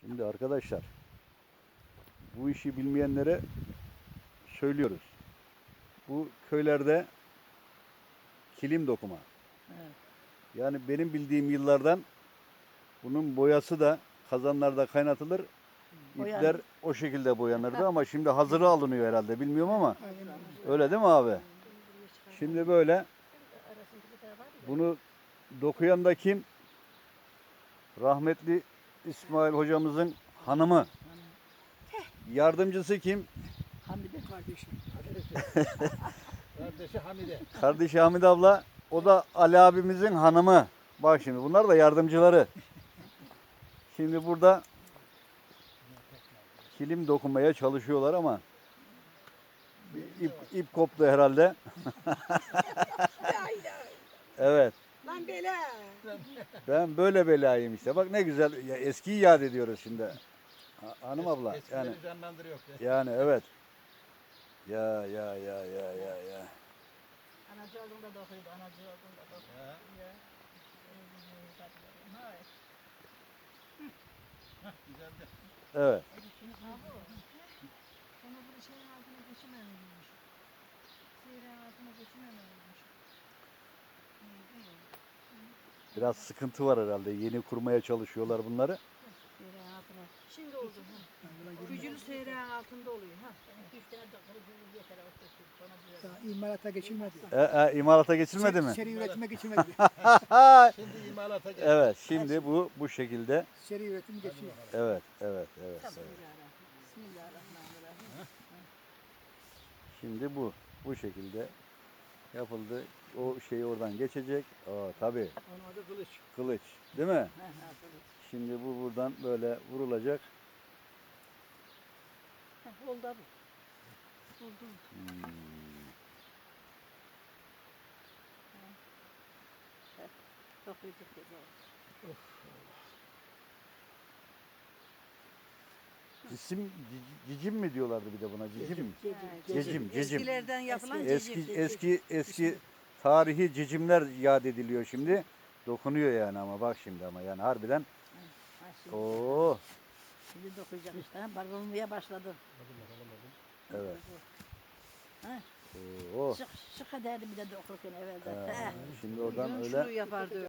Şimdi arkadaşlar bu işi bilmeyenlere söylüyoruz. Bu köylerde kilim dokuma. Evet. Yani benim bildiğim yıllardan bunun boyası da kazanlarda kaynatılır. İpler o şekilde boyanırdı ama şimdi hazırı alınıyor herhalde bilmiyorum ama öyle değil mi abi? Şimdi böyle bunu dokuyan da kim? Rahmetli İsmail hocamızın hanımı. Yardımcısı kim? Hamide kardeşim. Kardeşi Hamide. Kardeşi Hamid abla. O da Ali abimizin hanımı. Bak şimdi bunlar da yardımcıları. Şimdi burada kilim dokunmaya çalışıyorlar ama ip, ip koptu herhalde. Lan bela. Ben böyle belayım işte. Bak ne güzel. Ya eskiyi yad ediyoruz şimdi. Ha- Hanım abla. Eskileri Yani canlandırıyor. yani evet. Ya ya ya ya ya ya. Anacı olduğunda da okuydu, anacı olduğunda da okuydu. Ha. Ya. Güzeldi. Evet. Ona bu şeyin altına geçimemeliymiş. Biraz sıkıntı var herhalde. Yeni kurmaya çalışıyorlar bunları. Altına. Şimdi oldu. Gücülü seyreğin altında oluyor. Ha. Daha imalata geçilmedi. E, e, imalata geçilmedi mi? Seri üretime geçilmedi. Şimdi imalata geldi. Evet. Şimdi bu bu şekilde. Seri üretim geçiyor. Evet, evet, evet. evet. Bismillahirrahmanirrahim. Şimdi bu bu şekilde yapıldı. O şey oradan geçecek. Aa tabii. Onun adı kılıç. Kılıç, değil mi? Şimdi bu buradan böyle vurulacak. Ha, Oldu abi. Oldu. Hmm. Dokuyacak dedi. Cisim, cici- cicim mi diyorlardı bir de buna? Cicim mi? Cicim, cicim. Eskilerden yapılan Eski cicim. eski eski tarihi cicimler yad ediliyor şimdi. Dokunuyor yani ama bak şimdi ama yani harbiden. Oo, şimdi dokuyacak işte. Ha, Barılmaya başladı. evet. Ha, Oo. Sık, sık ederdi bir de dokurken evvelde. Ha. Şimdi oradan Şunu öyle yapardı.